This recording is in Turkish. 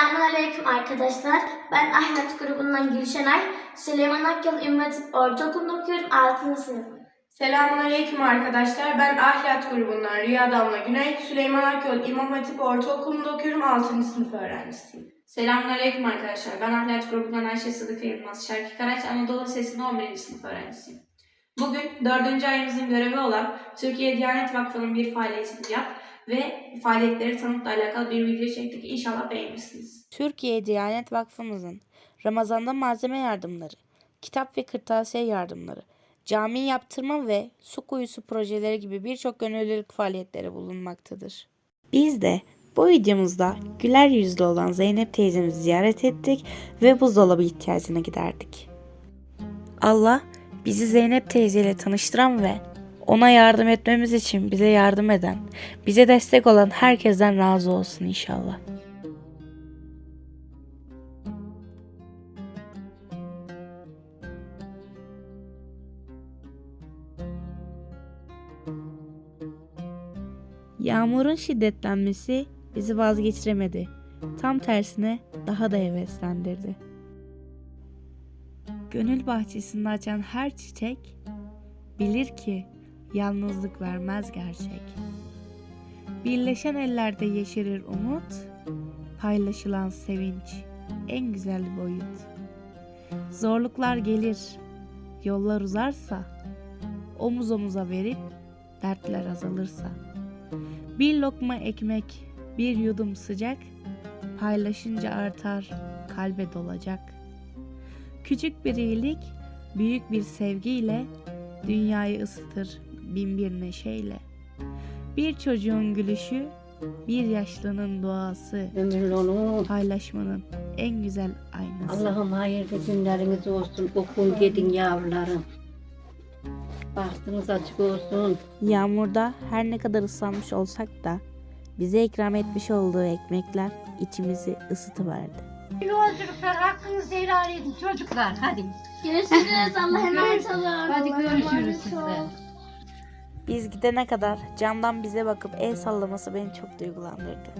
Selamünaleyküm arkadaşlar. Ben Ahmet grubundan Gülşenay. Süleyman Akyol İmam Hatip Ortaokulu'nda okuyorum 6. sınıfım. Selamünaleyküm arkadaşlar. Ben Ahliyat grubundan Rüya Damla Güney. Süleyman Akyol İmam Hatip Ortaokulu'nda okuyorum. 6. sınıf öğrencisiyim. Selamünaleyküm arkadaşlar. Ben Ahliyat grubundan Ayşe Sıdık Yılmaz. Şarkı Karaç Anadolu Lisesi'nde 11. sınıf öğrencisiyim. Bugün 4. ayımızın görevi olan Türkiye Diyanet Vakfı'nın bir faaliyetini yap ve faaliyetleri tanıtla alakalı bir video çektik. İnşallah beğenirsiniz. Türkiye Diyanet Vakfımızın Ramazan'da malzeme yardımları, kitap ve kırtasiye yardımları, cami yaptırma ve su kuyusu projeleri gibi birçok gönüllülük faaliyetleri bulunmaktadır. Biz de bu videomuzda güler yüzlü olan Zeynep teyzemizi ziyaret ettik ve buzdolabı ihtiyacını giderdik. Allah bizi Zeynep teyzeyle tanıştıran ve ona yardım etmemiz için bize yardım eden, bize destek olan herkesten razı olsun inşallah. Yağmurun şiddetlenmesi bizi vazgeçiremedi. Tam tersine daha da heveslendirdi. Gönül bahçesinde açan her çiçek bilir ki yalnızlık vermez gerçek. Birleşen ellerde yeşerir umut, paylaşılan sevinç en güzel boyut. Zorluklar gelir, yollar uzarsa, omuz omuza verip dertler azalırsa. Bir lokma ekmek, bir yudum sıcak, paylaşınca artar, kalbe dolacak. Küçük bir iyilik, büyük bir sevgiyle dünyayı ısıtır bin bir neşeyle. Bir çocuğun gülüşü, bir yaşlının duası, paylaşmanın en güzel aynası. Allah'ım hayırlı günleriniz olsun. Okun gidin yavrularım. Bahtınız açık olsun. Yağmurda her ne kadar ıslanmış olsak da bize ikram etmiş olduğu ekmekler içimizi ısıtıverdi. Yolculuklar hakkınızı helal edin çocuklar hadi. Görüşürüz. Allah'a emanet olun. Hadi görüşürüz sizle. Biz gidene kadar camdan bize bakıp el sallaması beni çok duygulandırdı.